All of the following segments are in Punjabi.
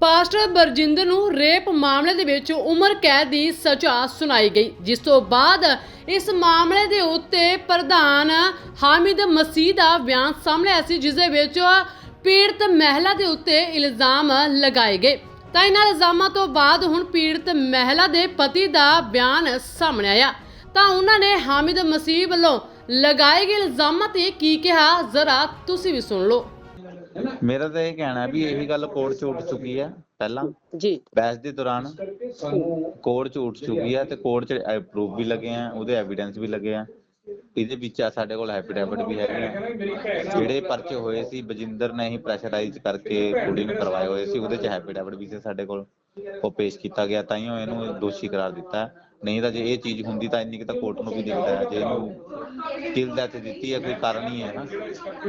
ਪਾਸਟਰ ਬਰਜਿੰਦਰ ਨੂੰ ਰੇਪ ਮਾਮਲੇ ਦੇ ਵਿੱਚ ਉਮਰ ਕੈਦ ਦੀ ਸਜ਼ਾ ਸੁਣਾਈ ਗਈ, ਜਿਸ ਤੋਂ ਬਾਅਦ ਇਸ ਮਾਮਲੇ ਦੇ ਉੱਤੇ ਪ੍ਰਧਾਨ ਹਾਮਿਦ ਮਸੀਹ ਦਾ ਬਿਆਨ ਸਾਹਮਣੇ ਆਇਆ ਸੀ, ਜਿਸ ਦੇ ਵਿੱਚ ਪੀੜਤ ਮਹਿਲਾ ਦੇ ਉੱਤੇ ਇਲਜ਼ਾਮ ਲਗਾਏ ਗਏ। ਤਾਂ ਇਹਨਾਂ ਇਲਜ਼ਾਮਾਂ ਤੋਂ ਬਾਅਦ ਹੁਣ ਪੀੜਤ ਮਹਿਲਾ ਦੇ ਪਤੀ ਦਾ ਬਿਆਨ ਸਾਹਮਣੇ ਆਇਆ। ਤਾਂ ਉਹਨਾਂ ਨੇ ਹਾਮਿਦ ਮਸੀਹ ਵੱਲੋਂ ਲਗਾਏ ਗਏ ਇਲਜ਼ਾਮਾਂ ਤੇ ਕੀ ਕਿਹਾ? ਜ਼ਰਾ ਤੁਸੀਂ ਵੀ ਸੁਣ ਲਓ। ਮੇਰਾ ਤਾਂ ਇਹ ਕਹਿਣਾ ਵੀ ਇਹੀ ਗੱਲ ਕੋਰਟ ਚ ਉੱਠ ਚੁੱਕੀ ਹੈ ਪਹਿਲਾਂ। ਜੀ। ਬਹਿਸ ਦੇ ਦੌਰਾਨ ਕੋਰਟ ਚ ਉੱਠ ਚੁੱਕੀ ਹੈ ਤੇ ਕੋਰਟ ਚ ਪ੍ਰੂਫ ਵੀ ਲੱਗੇ ਆ ਉਹਦੇ ਐਵੀਡੈਂਸ ਵੀ ਲੱਗੇ ਆ। ਇਹਦੇ ਵਿੱਚ ਆ ਸਾਡੇ ਕੋਲ ਐਫੀਡੈਵਿਟ ਵੀ ਹੈਗੇ ਆ। ਜਿਹੜੇ ਪਰਚੇ ਹੋਏ ਸੀ ਬਜਿੰਦਰ ਨੇ ਹੀ ਪ੍ਰੈਸ਼ਰਾਈਜ਼ ਕਰਕੇ ਕੁੜੀ ਨੂੰ ਕਰਵਾਏ ਹੋਏ ਸੀ ਉਹਦੇ ਚ ਐਫੀਡੈਵਿਟ ਵੀ ਸੀ ਸਾਡੇ ਕੋਲ। ਉਹ ਪੇਸ਼ ਕੀਤਾ ਗਿਆ ਤਾਂ ਹੀ ਇਹਨੂੰ ਦੋਸ਼ੀ ਕਰਾਰ ਦਿੱਤਾ। ਹੈ। ਨਹੀਂ ਤਾਂ ਜੇ ਇਹ ਚੀਜ਼ ਹੁੰਦੀ ਤਾਂ ਇੰਨੀ ਕਿ ਤਾਂ ਕੋਰਟ ਨੂੰ ਵੀ ਦਿਖਦਾ ਹੈ ਜੇ ਇਹਨੂੰ ਕਿਲ ਡੈਥ ਦਿੱਤੀ ਹੈ ਕੋਈ ਕਾਰਨ ਹੀ ਹੈ ਨਾ।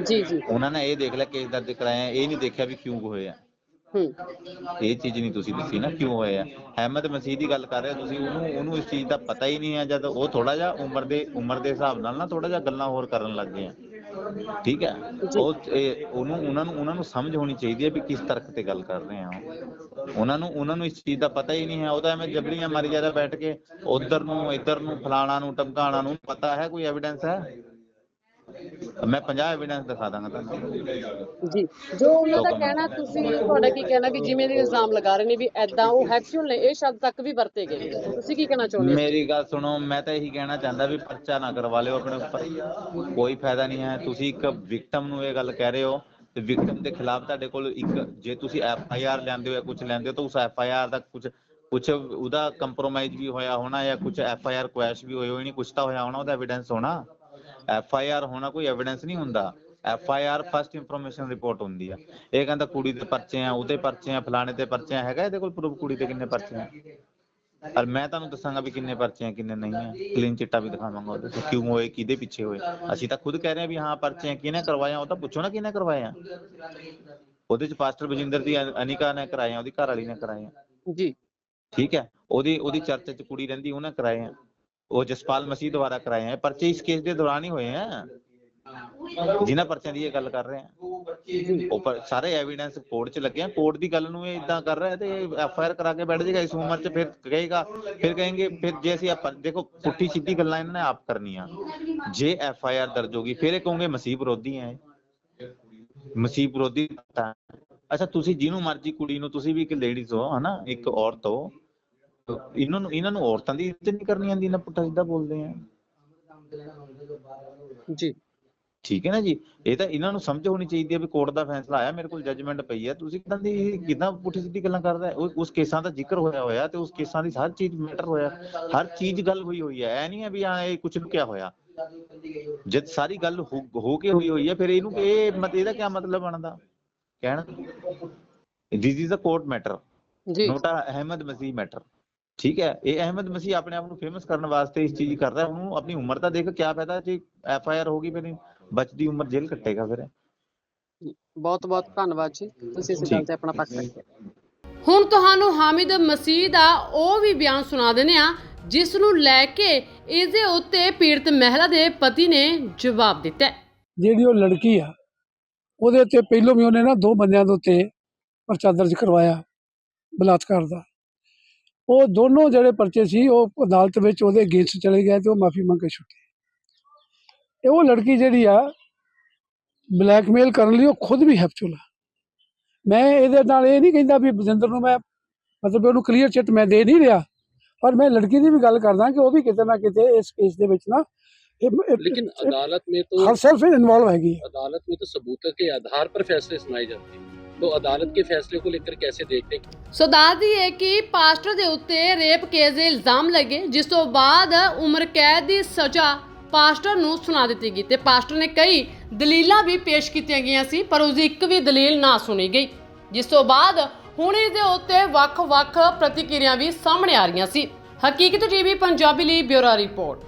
ਜੀ ਜੀ। ਉਹਨਾਂ ਨੇ ਇਹ ਦੇਖ ਲਿਆ ਕੇਸ ਦਰਜ ਕਰਾਇਆ ਇਹ ਨਹੀਂ ਦੇਖਿਆ ਵੀ ਕਿਉਂ ਹੋਏ ਆ। ਹੂੰ। ਇਹ ਚੀਜ਼ ਨਹੀਂ ਤੁਸੀਂ ਦੱਸੀ ਨਾ ਕਿਉਂ ਹੋਏ ਆ। ਅਹਿਮਦ ਮਸੀਹ ਦੀ ਗੱਲ ਕਰ ਰਹੇ ਹੋ ਤੁਸੀਂ ਉਹਨੂੰ ਉਹਨੂੰ ਇਸ ਚੀਜ਼ ਦਾ ਪਤਾ ਹੀ ਨਹੀਂ ਹੈ ਜਦ ਉਹ ਥੋੜਾ ਜਿਹਾ ਉਮਰ ਦੇ ਉਮਰ ਦੇ ਹਿਸਾਬ ਨਾਲ ਨਾ ਥੋੜਾ ਜਿਹਾ ਗੱਲਾਂ ਹੋਰ ਕਰਨ ਲੱਗ ਗਏ ਠੀਕ ਹੈ? ਉਹ ਉਹਨੂੰ ਉਹਨਾਂ ਨੂੰ ਉਹਨਾਂ ਨੂੰ ਸਮਝ ਹੋਣੀ ਚਾਹੀਦੀ ਹੈ ਵੀ ਕਿਸ ਤਰਕ ਤੇ ਗੱਲ ਕਰ ਰਹੇ ਆ। ਉਹਨਾਂ ਨੂੰ ਉਹਨਾਂ ਨੂੰ ਇਸ ਚੀਜ਼ ਦਾ ਪਤਾ ਹੀ ਨਹੀਂ ਹੈ। ਉਹ ਤਾਂ ਐਵੇਂ ਜਬਲੀਆਂ ਮਾਰੀ ਜ਼ਿਆਦਾ ਬੈਠ ਕੇ। ਉਧਰ ਨੂੰ ਇੱਧਰ ਨੂੰ ਫਲਾਣਾ ਨੂੰ ਟਮਕਾਣਾ ਨੂੰ ਪਤਾ ਹੈ ਕੋਈ ਐਵੀਡੈਂਸ ਹੈ? ਮੈਂ 50 ਐਵੀਡੈਂਸ ਦਿਖਾ ਦਾਂਗਾ ਤੁਹਾਨੂੰ। ਜੀ ਜੋ ਉਹਨਾਂ ਦਾ ਕਹਿਣਾ ਤੁਸੀਂ ਤੁਹਾਡਾ ਕੀ ਕਹਿਣਾ ਵੀ ਜਿਵੇਂ ਦੇ ਇਲਜ਼ਾਮ ਲਗਾ ਰਹੇ ਨੇ ਵੀ ਐਦਾਂ ਉਹ ਹੈਕਚੁਅਲ ਨੇ ਇਹ ਸ਼ਬਦ ਤੱਕ ਵੀ ਵਰਤੇ ਗਏ। ਤੁਸੀਂ ਕੀ ਕਹਿਣਾ ਚਾਹੁੰਦੇ ਹੋ? ਮੇਰੀ ਗੱਲ ਸੁਣੋ ਮੈਂ ਤਾਂ ਇਹੀ ਕਹਿਣਾ ਚਾਹੁੰਦਾ ਵੀ ਪਰਚਾ ਨਾ ਕਰਵਾ ਲਿਓ ਆਪਣੇ ਉੱਪਰ। ਕੋਈ ਫਾਇਦਾ ਨਹੀਂ ਹੈ। ਤੁਸੀਂ ਇੱਕ ਵਿਕਟਮ ਨੂੰ ਇਹ ਗੱਲ ਕਹਿ ਰਹੇ ਹੋ ਤੇ ਵਿਕਟਮ ਦੇ ਖਿਲਾਫ ਤੁਹਾਡੇ ਕੋਲ ਇੱਕ, ਜੇ ਤੁਸੀਂ ਐਫ ਆਈ ਆਰ ਲੈਂਦੇ ਹੋ ਜਾਂ ਕੁਝ ਲੈਂਦੇ ਹੋ ਤਾਂ ਉਸ ਐਫ ਆਈ ਆਰ ਦਾ ਕੁਝ ਕੁਝ ਉਹਦਾ ਕੰਪਰੋਮਾਈਜ਼ ਵੀ ਹੋਇਆ ਹੋਣਾ ਜਾਂ ਕੁਝ ਐਫ ਆਈ ਆਰ ਕੁਐਸ਼ ਵੀ ਹੋਈ ਹੋਣੀ ਕੁਝ ਤਾਂ ਹੋਇਆ ਹੋਣਾ, ਉਹਦਾ ਐਵੀਡੈਂਸ ਹੋਣਾ। ਐਫ ਆਈ ਆਰ ਹੋਣਾ ਕੋਈ ਐਵੀਡੈਂਸ ਨਹੀਂ ਹੁੰਦਾ। F I R first information report ਹੁੰਦੀ ਆ। ਇਹ ਕਹਿੰਦਾ ਕੁੜੀ ਦੇ ਪਰਚੇ ਆ, ਉਹਦੇ ਪਰਚੇ ਆ, ਫਲਾਣੇ ਤੇ ਪਰਚੇ ਆ, ਹੈਗਾ ਇਹਦੇ ਕੋਲ ਪ੍ਰੂਫ ਕੁੜੀ ਦੇ ਕਿੰਨੇ ਪਰਚੇ ਆ? ਪਰ ਮੈਂ ਤੁਹਾਨੂੰ ਦੱਸਾਂਗਾ ਵੀ ਕਿੰਨੇ ਪਰਚੇ ਆ ਕਿੰਨੇ ਨਹੀਂ ਆ। ਕਲੀਨ ਚਿੱਟਾ ਵੀ ਦਿਖਾਵਾਂਗਾ ਉਹਦੇ ਤੇ ਕਿਉਂ ਹੋਏ ਕਿਹਦੇ ਪਿੱਛੇ ਹੋਏ। ਅਸੀਂ ਤਾਂ ਖੁਦ ਕਹਿ ਰਹੇ ਆ ਵੀ ਹਾਂ ਪਰਚੇ ਆ ਕਿਹਨੇ ਕਰਵਾਏ ਆ ਉਹ ਤਾਂ ਪੁੱਛੋ ਨਾ ਕਿਹਨੇ ਕਰਵਾਏ ਆ ਉਹਦੇ ਚ ਪਾਸਟਰ ਬਜਿੰਦਰ ਦੀ ਅਨਿਕਾ ਨੇ ਕਰਾਏ ਆ ਉਹਦੀ ਘਰ ਵਾਲੀ ਨੇ ਕਰਾਏ ਆ ਜੀ। ਠੀਕ ਹੈ ਉਹਦੀ ਉਹਦੀ ਚਰਚ ਚ ਕੁੜੀ ਰਹਿੰਦੀ ਉਹਨੇ ਕਰਾਏ ਆ। ਉਹ ਜਸਪਾਲ ਮਸੀਹ ਦੁਆਰਾ ਕਰਾਏ ਆ। ਇਹ ਪਰਚੇ ਇਸ ਕੇਸ ਦੇ ਦੌਰਾਨ ਹੀ ਹੋਏ ਆ। ਜਿਨ੍ਹਾਂ ਪਰਚਿਆਂ ਦੀ ਇਹ ਗੱਲ ਕਰ ਰਹੇ ਆ। ਉਹ ਸਾਰੇ ਐਵੀਡੈਂਸ ਕੋਰਟ 'ਚ ਲੱਗੇ ਆ। ਕੋਰਟ ਦੀ ਗੱਲ ਨੂੰ ਇਹ ਇਦਾਂ ਕਰ ਰਿਹਾ ਤੇ ਐਫ ਆਰ ਕਰਾ ਕੇ ਬੈਠ ਜਾਏਗਾ, ਇਸ ਉਮਰ 'ਚ ਫਿਰ ਕਹੇਗਾ, ਫਿਰ ਕहेंगे ਫਿਰ ਜੇ ਅਸੀਂ ਆਪਾਂ, ਦੇਖੋ, ਪੁੱਠੀ ਸਿੱਧੀ ਗੱਲਾਂ ਇਹਨਾਂ ਨੇ ਆਪ ਕਰਨੀਆਂ। ਜੇ ਐਫ ਆਈ ਆਰ ਦਰਜ ਹੋਗੀ ਫਿਰ ਇਹ ਕਹੋਗੇ ਮਸੀਹ ਵਿਰੋਧੀ ਹੈ ਮਸੀਹ ਵਿਰੋਧੀ ਤਾਂ ਅੱਛਾ, ਤੁਸੀਂ ਜਿਹਨੂੰ ਮਰਜ਼ੀ ਕੁੜੀ ਨੂੰ, ਤੁਸੀਂ ਵੀ ਇੱਕ ਲੇਡੀਜ਼ ਹੋ, ਹਨਾ, ਇੱਕ ਔਰਤ ਹੋ, ਇਹਨਾਂ ਨੂੰ ਇਹਨਾਂ ਨੂੰ ਔਰਤਾਂ ਦੀ ਇੱਜ਼ਤ ਨਹੀਂ ਕਰਨੀ ਆਂਦੀ ਨਾ ਪੁੱਠਾ ਸਿੱਧਾ ਬੋਲਦੇ ਆ। ਜੀ। ਠੀਕ ਹੈ ਨਾ ਜੀ? ਇਹ ਤਾਂ ਇਹਨਾਂ ਨੂੰ ਸਮਝ ਹੋਣੀ ਚਾਹੀਦੀ ਹੈ ਵੀ ਕੋਰਟ ਦਾ ਫੈਸਲਾ ਆਇਆ ਮੇਰੇ ਕੋਲ ਜੱਜਮੈਂਟ ਪਈ ਹੈ। ਤੁਸੀਂ ਕਿਦਾਂ ਦੀ ਕਿਦਾਂ ਪੁੱਠੀ ਸਿੱਧੀ ਗੱਲਾਂ ਕਰਦਾ ਉਸ ਕੇਸਾਂ ਦਾ ਜ਼ਿਕਰ ਹੋਇਆ ਹੋਇਆ ਤੇ ਉਸ ਕੇਸਾਂ ਦੀ ਹਰ ਚੀਜ਼ ਮੈਟਰ ਹੋਇਆ। ਹਰ ਚੀਜ਼ ਗੱਲ ਹੋਈ ਹੋਈ ਹੈ। ਐ ਨਹੀਂ ਹੈ ਵੀ ਹਾਂ ਇਹ ਕੁਝ ਲੁਕਿਆ ਹੋਇਆ। ਜਦ ਸਾਰੀ ਗੱਲ ਹੋ ਕੇ ਹੋਈ ਹੋਈ ਹੈ ਫਿਰ ਇਹਨੂੰ ਇਹ ਮਤ ਇਹਦਾ ਕੀ ਮਤਲਬ ਬਣਦਾ? ਕਹਿਣ this is a court matter ਜੀ। ਨੋਟ ਅਹਿਮਦ ਮਸੀਹ ਮੈਟਰ ਠੀਕ ਹੈ? ਇਹ ਅਹਿਮਦ ਮਸੀਹ ਆਪਣੇ ਆਪ ਨੂੰ ਫੇਮਸ ਕਰਨ ਵਾਸਤੇ ਇਸ ਚੀਜ਼ ਕਰਦਾ ਹੈ ਉਹਨੂੰ ਆਪਣੀ ਉਮਰ ਤਾਂ ਦੇਖ ਕਿਆ ਫਾਇਦਾ ਜੇ ਐਫ ਆਈ ਆਰ ਹੋਗੀ ਫਿਰ। ਬਚਦੀ ਉਮਰ ਜੇਲ੍ਹ ਕੱਟੇਗਾ ਫਿਰ। ਬਹੁਤ ਬਹੁਤ ਧੰਨਵਾਦ ਜੀ। ਤੁਸੀਂ ਇਸ। ਗੱਲ ਤੇ ਆਪਣਾ ਪੱਖ ਰੱਖਿਆ। ਹੁਣ ਤੁਹਾਨੂੰ ਹਾਮਿਦ ਮਸੀਹ ਦਾ ਉਹ ਵੀ ਬਿਆਨ ਸੁਣਾ ਦਿੰਦੇ ਆ ਜਿਸ ਨੂੰ ਲੈ ਕੇ ਇਸ ਦੇ ਉੱਤੇ ਪੀੜਤ ਮਹਿਲਾ ਦੇ ਪਤੀ ਨੇ ਜਵਾਬ ਦਿੱਤਾ ਹੈ। ਜਿਹੜੀ ਉਹ ਲੜਕੀ ਆ ਉਹਦੇ ਉੱਤੇ ਪਹਿਲੋਂ ਵੀ ਉਹਨੇ ਨਾ ਦੋ ਬੰਦਿਆਂ ਦੇ ਉੱਤੇ ਪਰਚਾ ਦਰਜ ਕਰਵਾਇਆ ਬਲਾਤਕਾਰ ਦਾ। ਉਹ ਦੋਨੋਂ ਜਿਹੜੇ ਪਰਚੇ ਸੀ ਉਹ ਅਦਾਲਤ ਵਿੱਚ ਉਹਦੇ ਅਗੇਂਸਟ ਚਲੇ ਗਏ ਤੇ ਉਹ ਮਾਫੀ ਮੰਗ ਕੇ ਛੁੱਟੀ। ਇਹ ਉਹ ਲੜਕੀ ਜਿਹੜੀ ਆ ਬਲੈਕਮੇਲ ਕਰਨ ਲਈ ਉਹ ਖੁਦ ਵੀ ਹੈਪਚੁਲ ਆ ਮੈਂ ਇਹਦੇ ਨਾਲ ਇਹ ਨਹੀਂ ਕਹਿੰਦਾ ਵੀ ਬਜਿੰਦਰ ਨੂੰ ਮੈਂ ਮਤਲਬ ਉਹਨੂੰ ਕਲੀਅਰ ਚਿੱਟ ਮੈਂ ਦੇ ਨਹੀਂ ਰਿਹਾ ਪਰ ਮੈਂ ਲੜਕੀ ਦੀ ਵੀ ਗੱਲ ਕਰਦਾ ਕਿ ਉਹ ਵੀ ਕਿਤੇ ਨਾ ਕਿਤੇ ਇਸ ਕੇਸ ਦੇ ਵਿੱਚ ਨਾ लेकिन अदालत में तो ਹਰ ਸੈਲਫ ਇਨਵੋਲਵ ਹੈਗੀ ਹੈ अदालत में तो सबूतों के आधार पर फैसले सुनाए जाते हैं तो अदालत के फैसले को लेकर कैसे देखते हैं ਸੋ ਦੱਸਦੀ ਹੈ ਕਿ ਪਾਸਟਰ ਦੇ ਉੱਤੇ ਰੇਪ ਕੇਸ ਦੇ ਇਲਜ਼ਾਮ ਲੱਗੇ ਜਿਸ ਤੋਂ ਬਾਅਦ ਉਮਰ ਕੈਦ ਦੀ ਸਜ਼ਾ ਪਾਸਟਰ ਨੂੰ ਸੁਣਾ ਦਿੱਤੀ ਗਈ ਤੇ ਪਾਸਟਰ ਨੇ ਕਈ ਦਲੀਲਾਂ ਵੀ ਪੇਸ਼ ਕੀਤੀਆਂ ਗਈਆਂ ਸੀ, ਪਰ ਉਸ ਦੀ ਇੱਕ ਵੀ ਦਲੀਲ ਨਾ ਸੁਣੀ ਗਈ। ਜਿਸ ਤੋਂ ਬਾਅਦ ਹੁਣ ਇਸ ਦੇ ਉੱਤੇ ਵੱਖ-ਵੱਖ ਪ੍ਰਤੀਕਿਰਿਆ ਵੀ ਸਾਹਮਣੇ ਆ ਰਹੀਆਂ ਸੀ। ਹਕੀਕਤ ਟੀਵੀ, ਪੰਜਾਬੀ ਲਈ ਬਿਊਰੋ ਰਿਪੋਰਟ।